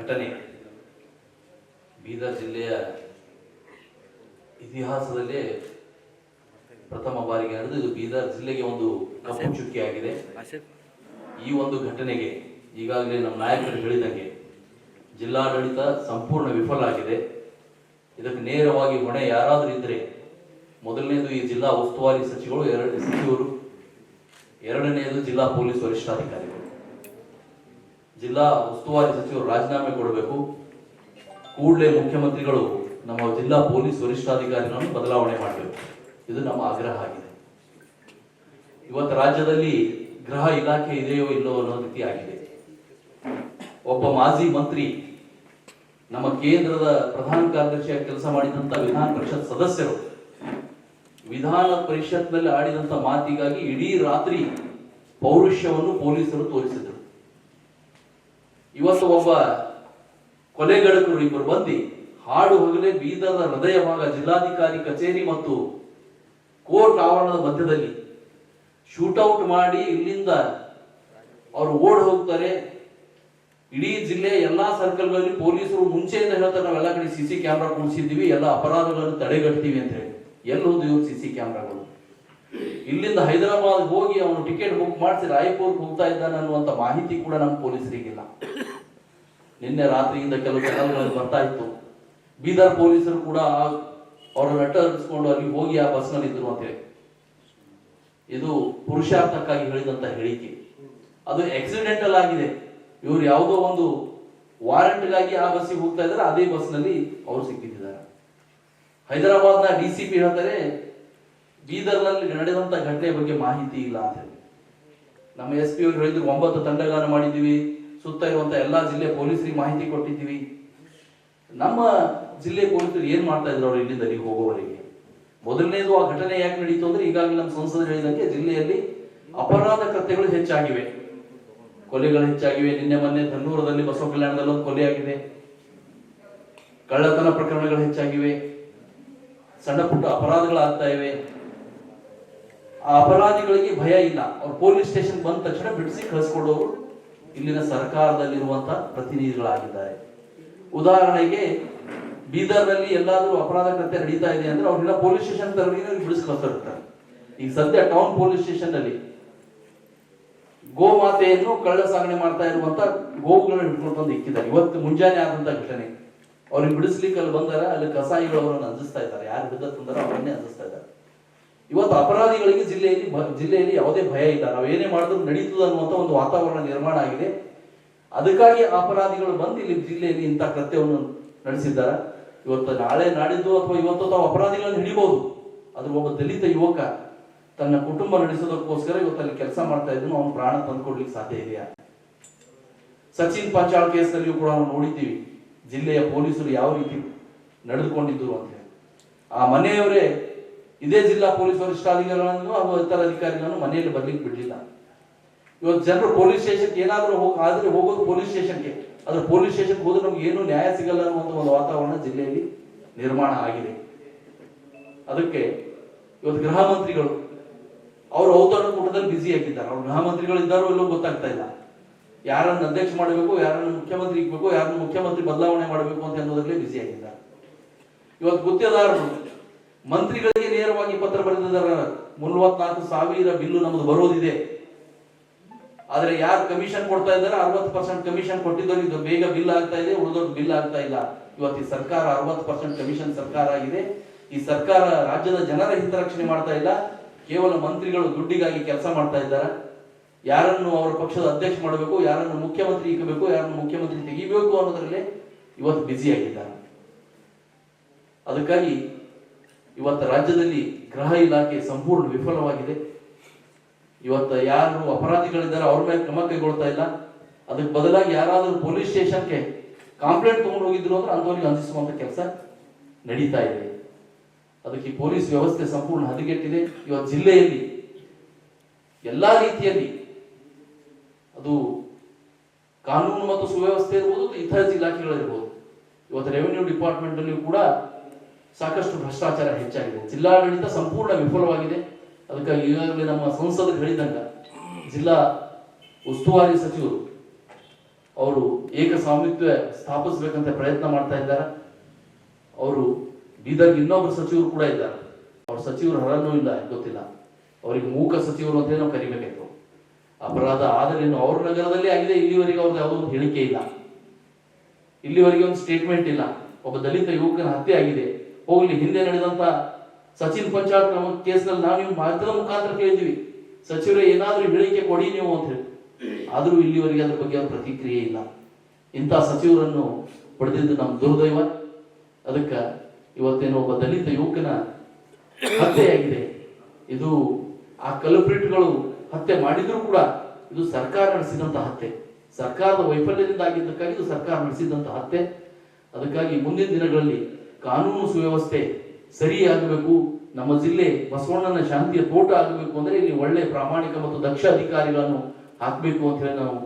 ಘಟನೆ. ಬೀದರ್ ಜಿಲ್ಲೆಯ ಇತಿಹಾಸದಲ್ಲೇ ಪ್ರಥಮ ಬಾರಿಗೆ ನಡೆದು ಇದು ಬೀದರ್ ಜಿಲ್ಲೆಗೆ ಒಂದು ಕಪ್ಪು ಚುಕ್ಕಿಯಾಗಿದೆ. ಈ ಒಂದು ಘಟನೆಗೆ ಈಗಾಗಲೇ ನಮ್ಮ ನಾಯಕರು ಹೇಳಿದಂಗೆ ಜಿಲ್ಲಾಡಳಿತ ಸಂಪೂರ್ಣ ವಿಫಲ ಆಗಿದೆ. ಇದಕ್ಕೆ ನೇರವಾಗಿ ಹೊಣೆ ಯಾರಾದರೂ ಇದ್ರೆ ಮೊದಲನೇದು ಈ ಜಿಲ್ಲಾ ಉಸ್ತುವಾರಿ ಸಚಿವರು ಎರಡು ಸಚಿವರು ಎರಡನೆಯದು ಜಿಲ್ಲಾ ಪೊಲೀಸ್ ವರಿಷ್ಠಾಧಿಕಾರಿಗಳು. ಜಿಲ್ಲಾ ಉಸ್ತುವಾರಿ ಸಚಿವರು ರಾಜೀನಾಮೆ ಕೊಡಬೇಕು. ಕೂಡಲೇ ಮುಖ್ಯಮಂತ್ರಿಗಳು ನಮ್ಮ ಜಿಲ್ಲಾ ಪೊಲೀಸ್ ವರಿಷ್ಠಾಧಿಕಾರಿಗಳನ್ನು ಬದಲಾವಣೆ ಮಾಡಬೇಕು. ಇದು ನಮ್ಮ ಆಗ್ರಹ ಆಗಿದೆ. ಇವತ್ತು ರಾಜ್ಯದಲ್ಲಿ ಗೃಹ ಇಲಾಖೆ ಇದೆಯೋ ಇಲ್ಲೋ ಅನ್ನೋ ರೀತಿ ಆಗಿದೆ. ಒಬ್ಬ ಮಾಜಿ ಮಂತ್ರಿ ನಮ್ಮ ಕೇಂದ್ರದ ಪ್ರಧಾನ ಕಾರ್ಯದರ್ಶಿಯಾಗಿ ಕೆಲಸ ಮಾಡಿದಂತ ವಿಧಾನ ಪರಿಷತ್ ಸದಸ್ಯರು, ವಿಧಾನ ಪರಿಷತ್ನಲ್ಲಿ ಆಡಿದಂತ ಮಾತಿಗಾಗಿ ಇಡೀ ರಾತ್ರಿ ಪೌರುಷ್ಯವನ್ನು ಪೊಲೀಸರು ತೋರಿಸಿದರು. ಇವತ್ತು ಒಬ್ಬ ಕೊಲೆಗಡಕರು ಇಬ್ಬರು ಬಂದಿ ಹಾಡು ಹೋಗಲೇ ಬೀದರ್ನ ಹೃದಯ ಭಾಗ ಜಿಲ್ಲಾಧಿಕಾರಿ ಕಚೇರಿ ಮತ್ತು ಕೋರ್ಟ್ ಆವರಣದ ಮಧ್ಯದಲ್ಲಿ ಶೂಟೌಟ್ ಮಾಡಿ ಇಲ್ಲಿಂದ ಅವರು ಓಡ್ ಹೋಗ್ತಾರೆ. ಇಡೀ ಜಿಲ್ಲೆ ಎಲ್ಲಾ ಸರ್ಕಲ್ಗಳಲ್ಲಿ ಪೊಲೀಸರು ಮುಂಚೆಯಿಂದ ಹೇಳ್ತಾರೆ, ನಾವೆಲ್ಲ ಕಡೆ ಸಿ ಸಿ ಕ್ಯಾಮ್ರಾ ಕೂಡಿಸಿದ್ದೀವಿ, ಎಲ್ಲ ಅಪರಾಧಗಳನ್ನು ತಡೆಗಟ್ಟಿವಿ ಅಂತ ಹೇಳಿ. ಎಲ್ಲೋದು ಇವ್ರು ಸಿ ಸಿ ಕ್ಯಾಮ್ರಾಗಳು? ಇಲ್ಲಿಂದ ಹೈದರಾಬಾದ್ ಹೋಗಿ ಅವನು ಟಿಕೆಟ್ ಬುಕ್ ಮಾಡಿಸಿ ರಾಯಪುರ್ಗೆ ಹೋಗ್ತಾ ಇದ್ದಾನೆ ಅನ್ನುವಂತ ಮಾಹಿತಿ ಕೂಡ ನಮ್ಮ ಪೊಲೀಸರಿಗಿಲ್ಲ. ನಿನ್ನೆ ರಾತ್ರಿಯಿಂದ ಕೆಲವು ಚಾನಲ್ಗಳಲ್ಲಿ ಬರ್ತಾ ಇತ್ತು. ಬೀದರ್ ಪೊಲೀಸರು ಕೂಡ ಅವರ ಲೆಟರ್ ಹರಿಸ್ಕೊಂಡು ಅಲ್ಲಿ ಹೋಗಿ ಆ ಬಸ್ನಲ್ಲಿ ಇದ್ರು ಅಂತೇಳಿ ಇದು ಪುರುಷಾರ್ಥಕ್ಕಾಗಿ ಹೇಳಿದಂತ ಹೇಳಿಕೆ. ಅದು ಆಕ್ಸಿಡೆಂಟಲ್ ಆಗಿದೆ. ಇವರು ಯಾವುದೋ ಒಂದು ವಾರಂಟ್ಗಾಗಿ ಆ ಬಸ್ಸಿಗೆ ಹೋಗ್ತಾ ಇದ್ದಾರೆ, ಅದೇ ಬಸ್ನಲ್ಲಿ ಅವರು ಸಿಕ್ಕಿದ್ದಾರೆ. ಹೈದರಾಬಾದ್ನ ಡಿ ಸಿ ಪಿ ಹೇಳ್ತಾರೆ, ಬೀದರ್ನಲ್ಲಿ ನಡೆದಂತ ಘಟನೆ ಬಗ್ಗೆ ಮಾಹಿತಿ ಇಲ್ಲ ಅಂತ ಹೇಳಿ. ನಮ್ಮ ಎಸ್ ಪಿ ಅವರು ಹೇಳಿದ್ರು, ಒಂಬತ್ತು ತಂಡಗಳನ್ನು ಮಾಡಿದ್ದೀವಿ. ಸುತ್ತ ಇರುವಂತ ಎಲ್ಲಾ ಜಿಲ್ಲೆ ಪೊಲೀಸರಿಗೆ ಮಾಹಿತಿ ಕೊಟ್ಟಿದ್ದೀವಿ. ನಮ್ಮ ಜಿಲ್ಲೆ ಪೊಲೀಸರು ಏನ್ ಮಾಡ್ತಾ ಇದ್ರು ಅವರು ಇಲ್ಲಿಂದ ಅಲ್ಲಿಗೆ ಹೋಗೋವರೆಗೆ. ಮೊದಲನೇದು ಆ ಘಟನೆ ಯಾಕೆ ನಡೀತು ಅಂದ್ರೆ ಈಗಾಗಲೇ ನಮ್ಮ ಸಂಸದರು ಹೇಳಿದಂಗೆ ಜಿಲ್ಲೆಯಲ್ಲಿ ಅಪರಾಧ ಕೃತ್ಯಗಳು ಹೆಚ್ಚಾಗಿವೆ. ಕೊಲೆಗಳು ಹೆಚ್ಚಾಗಿವೆ. ನಿನ್ನೆ ಮೊನ್ನೆ ಧನ್ನೂರದಲ್ಲಿ ಬಸವ ಕಲ್ಯಾಣದಲ್ಲಿ ಒಂದು ಕೊಲೆ ಆಗಿದೆ. ಕಳ್ಳತನ ಪ್ರಕರಣಗಳು ಹೆಚ್ಚಾಗಿವೆ. ಸಣ್ಣ ಪುಟ್ಟ ಅಪರಾಧಗಳಾಗ್ತಾ ಇವೆ. ಆ ಅಪರಾಧಿಗಳಿಗೆ ಭಯ ಇಲ್ಲ. ಅವ್ರು ಪೊಲೀಸ್ ಸ್ಟೇಷನ್ ಬಂದ ತಕ್ಷಣ ಬಿಡಿಸಿ ಕಳಿಸ್ಕೊಡೋರು ಇಲ್ಲಿನ ಸರ್ಕಾರದಲ್ಲಿರುವಂತಹ ಪ್ರತಿನಿಧಿಗಳಾಗಿದ್ದಾರೆ. ಉದಾಹರಣೆಗೆ ಬೀದರ್ನಲ್ಲಿ ಎಲ್ಲಾದ್ರೂ ಅಪರಾಧ ಕೃತ್ಯ ನಡೀತಾ ಇದೆ ಅಂದ್ರೆ ಅವ್ರನ್ನೆಲ್ಲ ಪೊಲೀಸ್ ಸ್ಟೇಷನ್ ತರಲಿಗೆ ಬಿಡಿಸಿ ಕಳಿಸ್ತಾರೆ ಈಗ ಸದ್ಯ ಟೌನ್ ಪೊಲೀಸ್ ಸ್ಟೇಷನ್ನಲ್ಲಿ ಗೋಮಾತೆಯನ್ನು ಕಳ್ಳ ಸಾಗಣೆ ಮಾಡ್ತಾ ಇರುವಂತ ಗೋವುಗಳನ್ನ ಹಿಡ್ಕೊಂಡು ಬಂದು ಇಕ್ಕಿದ್ದಾರೆ. ಇವತ್ತು ಮುಂಜಾನೆ ಆದಂತ ಘಟನೆ. ಅವ್ರಿಗೆ ಬಿಡಿಸ್ಲಿಕ್ಕೆ ಅಲ್ಲಿ ಬಂದಾರ, ಅಲ್ಲಿ ಕಸಾಯಿಗಳು ಅವರನ್ನು ಅಂಜಿಸ್ತಾ ಇದ್ದಾರೆ. ಯಾರು ಹಿಡಿದ ತಂದಾರ ಅವರನ್ನೇ ಅಂಜಿಸ್ತಾ ಇದ್ದಾರೆ. ಇವತ್ತು ಅಪರಾಧಿಗಳಿಗೆ ಜಿಲ್ಲೆಯಲ್ಲಿ ಜಿಲ್ಲೆಯಲ್ಲಿ ಯಾವುದೇ ಭಯ ಇಲ್ಲ. ನಾವು ಏನೇ ಮಾಡಿದ್ರು ನಡೀತದ ಅನ್ನುವಂತ ಒಂದು ವಾತಾವರಣ ನಿರ್ಮಾಣ ಆಗಿದೆ. ಅದಕ್ಕಾಗಿ ಅಪರಾಧಿಗಳು ಬಂದು ಇಲ್ಲಿ ಜಿಲ್ಲೆಯಲ್ಲಿ ಇಂಥ ಕೃತ್ಯವನ್ನು ನಡೆಸಿದ್ದಾರೆ. ಇವತ್ತು ನಾಳೆ ನಾಡಿದ್ದು ಅಥವಾ ಇವತ್ತು ತಾವು ಅಪರಾಧಿಗಳನ್ನು ಹಿಡಿಬಹುದು ಅದ್ರ ಒಬ್ಬ ದಲಿತ ಯುವಕ ತನ್ನ ಕುಟುಂಬ ನಡೆಸೋದಕ್ಕೋಸ್ಕರ ಇವತ್ತು ಅಲ್ಲಿ ಕೆಲಸ ಮಾಡ್ತಾ ಇದ್ರು ಅವನು ಪ್ರಾಣ ತಂದುಕೊಡ್ಲಿಕ್ಕೆ ಸಾಧ್ಯ ಇದೆಯಾ? ಸಚಿನ್ ಪಾಚಾಳ್ ಕೇಸ್ನಲ್ಲಿಯೂ ಕೂಡ ನಾವು ನೋಡಿದ್ದೀವಿ. ಜಿಲ್ಲೆಯ ಪೊಲೀಸರು ಯಾವ ರೀತಿ ನಡೆದುಕೊಂಡಿದ್ದರು ಅಂತ ಆ ಮನೆಯವರೇ ಇದೇ ಜಿಲ್ಲಾ ಪೊಲೀಸ್ ವರಿಷ್ಠಾಧಿಕಾರಿಗಳನ್ನು ಹಾಗೂ ಇತರ ಅಧಿಕಾರಿಗಳನ್ನು ಮನೆಯಲ್ಲಿ ಬರ್ಲಿಕ್ಕೆ ಬಿಡಲಿಲ್ಲ. ಇವತ್ತು ಜನರು ಪೊಲೀಸ್ ಸ್ಟೇಷನ್ಗೆ ಏನಾದರೂ ಹೋಗ, ಆದರೆ ಹೋಗೋದು ಪೊಲೀಸ್ ಸ್ಟೇಷನ್ಗೆ. ಆದರೆ ಪೊಲೀಸ್ ಸ್ಟೇಷನ್ಗೆ ಹೋದ್ರೆ ನಮ್ಗೆ ಏನು ನ್ಯಾಯ ಸಿಗಲ್ಲ ಅನ್ನುವಂಥ ಒಂದು ವಾತಾವರಣ ಜಿಲ್ಲೆಯಲ್ಲಿ ನಿರ್ಮಾಣ ಆಗಿದೆ. ಅದಕ್ಕೆ ಇವತ್ತು ಗೃಹ ಮಂತ್ರಿಗಳು, ಅವರು ಔತಣಕೂಟದಲ್ಲಿ ಬ್ಯುಸಿ ಆಗಿದ್ದಾರೆ. ಅವ್ರು ಗೃಹ ಮಂತ್ರಿಗಳು ಇದ್ದಾರೋ ಇಲ್ಲೋ ಗೊತ್ತಾಗ್ತಾ ಇಲ್ಲ. ಯಾರನ್ನು ಅಧ್ಯಕ್ಷ ಮಾಡಬೇಕು, ಯಾರನ್ನು ಮುಖ್ಯಮಂತ್ರಿ ಇಕ್ಬೇಕು ಯಾರನ್ನು ಮುಖ್ಯಮಂತ್ರಿ ಬದಲಾವಣೆ ಮಾಡಬೇಕು ಅಂತ ಅನ್ನೋದ್ರಲ್ಲಿ ಬ್ಯುಸಿ ಆಗಿದ್ದಾರೆ. ಇವತ್ತು ಗುತ್ತಿಗೆದಾರರು ಮಂತ್ರಿಗಳಿಗೆ ನೇರವಾಗಿ ಪತ್ರ ಬರೆದಿದ್ದಾರೆ. ಮೂವತ್ನಾಲ್ಕು ಸಾವಿರ ಬಿಲ್ಲು ನಮ್ದು ಬರೋದಿದೆ. ಆದ್ರೆ ಯಾರು ಕಮಿಷನ್ ಕೊಡ್ತಾ ಇದ್ದಾರೆ? ಅರವತ್ತು ಪರ್ಸೆಂಟ್ ಕಮಿಷನ್ ಕೊಟ್ಟಿದ್ದವ್ರು ಇದು ಬೇಗ ಬಿಲ್ ಆಗ್ತಾ ಇದೆ, ಉಳಿದವ್ರು ಬಿಲ್ ಆಗ್ತಾ ಇಲ್ಲ. ಇವತ್ತು ಈ ಸರ್ಕಾರ ಅರವತ್ತು ಪರ್ಸೆಂಟ್ ಕಮಿಷನ್ ಸರ್ಕಾರ ಆಗಿದೆ. ಈ ಸರ್ಕಾರ ರಾಜ್ಯದ ಜನರ ಹಿತರಕ್ಷಣೆ ಮಾಡ್ತಾ ಇಲ್ಲ. ಕೇವಲ ಮಂತ್ರಿಗಳು ದುಡ್ಡಿಗಾಗಿ ಕೆಲಸ ಮಾಡ್ತಾ ಇದ್ದಾರೆ. ಯಾರನ್ನು ಅವರ ಪಕ್ಷದ ಅಧ್ಯಕ್ಷ ಮಾಡಬೇಕು, ಯಾರನ್ನು ಮುಖ್ಯಮಂತ್ರಿ ಇಕ್ಕಬೇಕು ಯಾರನ್ನು ಮುಖ್ಯಮಂತ್ರಿ ತೆಗಿಬೇಕು ಅನ್ನೋದರಲ್ಲಿ ಇವತ್ತು ಬ್ಯುಸಿ ಆಗಿದ್ದಾರೆ. ಅದಕ್ಕಾಗಿ ಇವತ್ತು ರಾಜ್ಯದಲ್ಲಿ ಗೃಹ ಇಲಾಖೆ ಸಂಪೂರ್ಣ ವಿಫಲವಾಗಿದೆ. ಇವತ್ತು ಯಾರು ಅಪರಾಧಿಗಳಿದ್ದಾರೆ ಅವ್ರ ಮೇಲೆ ಕ್ರಮ ಕೈಗೊಳ್ತಾ ಇಲ್ಲ. ಅದಕ್ಕೆ ಬದಲಾಗಿ ಯಾರಾದರೂ ಪೊಲೀಸ್ ಸ್ಟೇಷನ್ಗೆ ಕಂಪ್ಲೇಂಟ್ ತಗೊಂಡು ಹೋಗಿದ್ರು ಅಂದ್ರೆ ಅಂಥವ್ರಿಗೆ ಅಂಜಿಸುವಂತ ಕೆಲಸ ನಡೀತಾ ಇದೆ. ಅದಕ್ಕೆ ಪೊಲೀಸ್ ವ್ಯವಸ್ಥೆ ಸಂಪೂರ್ಣ ಹದಗೆಟ್ಟಿದೆ. ಇವತ್ತು ಜಿಲ್ಲೆಯಲ್ಲಿ ಎಲ್ಲಾ ರೀತಿಯಲ್ಲಿ ಅದು ಕಾನೂನು ಮತ್ತು ಸುವ್ಯವಸ್ಥೆ ಇರ್ಬೋದು ಇತರ ಇಲಾಖೆಗಳಿರ್ಬೋದು. ಇವತ್ತು ರೆವಿನ್ಯೂ ಡಿಪಾರ್ಟ್ಮೆಂಟ್ ಅಲ್ಲಿ ಕೂಡ ಸಾಕಷ್ಟು ಭ್ರಷ್ಟಾಚಾರ ಹೆಚ್ಚಾಗಿದೆ. ಜಿಲ್ಲಾಡಳಿತ ಸಂಪೂರ್ಣ ವಿಫಲವಾಗಿದೆ. ಅದಕ್ಕಾಗಿ ಈಗಾಗಲೇ ನಮ್ಮ ಸಂಸದರು ಹೇಳಿದಂಗ ಜಿಲ್ಲಾ ಉಸ್ತುವಾರಿ ಸಚಿವರು ಅವರು ಏಕಸ್ವಾಮಿತ್ವ ಸ್ಥಾಪಿಸಬೇಕಂತ ಪ್ರಯತ್ನ ಮಾಡ್ತಾ ಇದ್ದಾರೆ. ಅವರು ಬೀದರ್ಗೆ ಇನ್ನೊಬ್ಬರು ಸಚಿವರು ಕೂಡ ಇದ್ದಾರೆ. ಅವ್ರ ಸಚಿವರು ಹರನ್ನು ಇಲ್ಲ ಗೊತ್ತಿಲ್ಲ. ಅವರಿಗೆ ಮೂಕ ಸಚಿವರು ಅಂತ ನಾವು ಕರಿಬೇಕಾಯ್ತು. ಅಪರಾಧ ಆದರೇನು ಅವ್ರ ನಗರದಲ್ಲಿ ಆಗಿದೆ, ಇಲ್ಲಿವರೆಗೆ ಅವ್ರದ್ದು ಯಾವುದೋ ಒಂದು ಹೇಳಿಕೆ ಇಲ್ಲ. ಇಲ್ಲಿವರೆಗೆ ಒಂದು ಸ್ಟೇಟ್ಮೆಂಟ್ ಇಲ್ಲ. ಒಬ್ಬ ದಲಿತ ಯುವಕನ ಹತ್ಯೆ ಆಗಿದೆ. ಹೋಗ್ಲಿ, ಹಿಂದೆ ನಡೆದಂತ ಸಚಿನ್ ಪಂಚಾಯತ್ ನಮ್ಮ ಕೇಸ್ನಲ್ಲಿ ನಾವು ನೀವು ಮಾಧ್ಯಮದ ಮುಖಾಂತರ ಕೇಳಿದ್ವಿ ಸಚಿವರೇ, ಏನಾದ್ರೂ ಹೇಳಿಕೆ ಕೊಡಿ ನೀವು ಅಂತ ಹೇಳಿ. ಆದ್ರೂ ಇಲ್ಲಿವರೆಗೆ ಅದ್ರ ಬಗ್ಗೆ ಪ್ರತಿಕ್ರಿಯೆ ಇಲ್ಲ. ಇಂಥ ಸಚಿವರನ್ನು ಪಡೆದಿದ್ದು ನಮ್ಮ ದುರ್ದೈವ. ಅದಕ್ಕೆ ಇವತ್ತೇನು ಒಬ್ಬ ದಲಿತ ಯುವಕನ ಹತ್ಯೆಯಾಗಿದೆ. ಇದು ಆ ಕಲ್ಪ್ರಿಟ್ಗಳು ಹತ್ಯೆ ಮಾಡಿದ್ರು ಕೂಡ ಇದು ಸರ್ಕಾರ ನಡೆಸಿದಂತ ಹತ್ಯೆ. ಸರ್ಕಾರದ ವೈಫಲ್ಯದಿಂದ ಆಗಿದ್ದಕ್ಕಾಗಿ ಇದು ಸರ್ಕಾರ ನಡೆಸಿದಂತ ಹತ್ಯೆ. ಅದಕ್ಕಾಗಿ ಮುಂದಿನ ದಿನಗಳಲ್ಲಿ ಕಾನೂನು ಸುವ್ಯವಸ್ಥೆ ಸರಿಯಾಗಬೇಕು, ನಮ್ಮ ಜಿಲ್ಲೆ ಬಸವಣ್ಣನ ಶಾಂತಿಯ ತೋಟ ಆಗಬೇಕು ಅಂದ್ರೆ ಇಲ್ಲಿ ಒಳ್ಳೆ ಪ್ರಾಮಾಣಿಕ ಮತ್ತು ದಕ್ಷ ಅಧಿಕಾರಿಗಳನ್ನು ಹಾಕಬೇಕು ಅಂತ ಹೇಳಿ ನಾವು